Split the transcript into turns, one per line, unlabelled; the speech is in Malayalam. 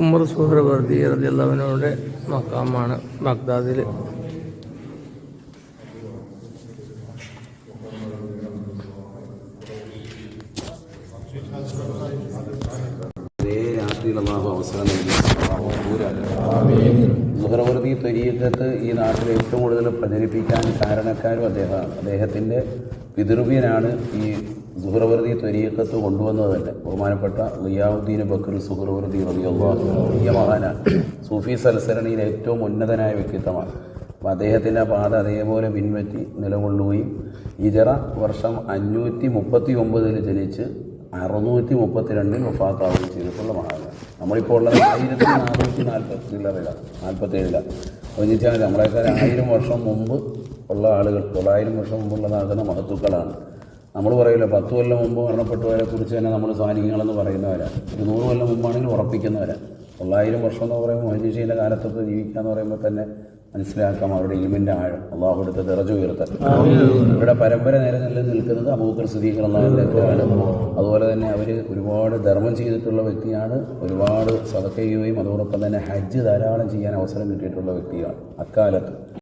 ഉമർ സുഹ്രവർദി റലിയല്ലാവിനോടെ മക്കാമാണ് ബഗ്ദാദിൽ
അവസരം നൽകി ഈ നാട്ടിൽ ഏറ്റവും കൂടുതൽ പ്രചരിപ്പിക്കാൻ കാരണക്കാരും അദ്ദേഹമാണ് അദ്ദേഹത്തിന്റെ പിതൃവ്യനാണ് ഈ സുഹറവർദി ത്വരീക്കത്ത് കൊണ്ടുവന്നത് ബഹുമാനപ്പെട്ട ലിയാവുദ്ദീൻ ബക്കർ സുഹൃവർദി റബിയുള്ള വലിയ മഹാനാണ്. സൂഫി സൽസരണിയിൽ ഏറ്റവും ഉന്നതനായ വ്യക്തിത്വമാണ്. അപ്പോൾ അദ്ദേഹത്തിന്റെ പാത അതേപോലെ പിൻപറ്റി നിലകൊള്ളുകയും ഇജറ വർഷം അഞ്ഞൂറ്റി മുപ്പത്തി ഒമ്പതിൽ ജനിച്ച് അറുന്നൂറ്റി മുപ്പത്തിരണ്ടിൽ വഫാത്താവുകയും ചെയ്തിട്ടുള്ള മഹാനാണ്. നമ്മളിപ്പോൾ ഉള്ളത് ആയിരത്തി നാനൂറ്റി നാൽപ്പത്തി നാൽപ്പത്തേഴിലാണ് അപ്പോൾ ചിന്തിച്ചാൽ നമ്മളെക്കാൾ ആയിരം വർഷം മുമ്പ് ഉള്ള ആളുകൾ തൊള്ളായിരം വർഷം മുമ്പുള്ള നടക്കുന്ന മഹത്തുക്കളാണ്. നമ്മൾ പറയില്ല പത്ത് കൊല്ലം മുമ്പ് മരണപ്പെട്ടവരെ കുറിച്ച് തന്നെ നമ്മൾ സാന്നിധ്യങ്ങളെന്ന് പറയുന്നവരാണ് ഒരു നൂറ് കൊല്ലം മുമ്പാണെങ്കിൽ ഉറപ്പിക്കുന്നവരാണ് തൊള്ളായിരം വർഷം എന്ന് പറയുമ്പോൾ മൊഹീഷീന്റെ കാലത്തൊക്കെ ജീവിക്കുക എന്ന് പറയുമ്പോൾ തന്നെ മനസ്സിലാക്കാം അവരുടെ ഇലിമിന്റെ ആഴം. അള്ളാഹു എടുത്ത തിറച്ചു ഉയർത്തൽ അവരുടെ പരമ്പര നേരെ നില നിൽക്കുന്നത് അബൂക്കർ അള്ളാഹിന്റെയൊക്കെയാണ് അതുപോലെ തന്നെ അവർ ഒരുപാട് ധർമ്മം ചെയ്തിട്ടുള്ള വ്യക്തിയാണ്. ഒരുപാട് സതക്ക ചെയ്യുകയും അതോടൊപ്പം തന്നെ ഹജ്ജ് ധാരാളം ചെയ്യാൻ അവസരം കിട്ടിയിട്ടുള്ള വ്യക്തിയാണ് അക്കാലത്ത്.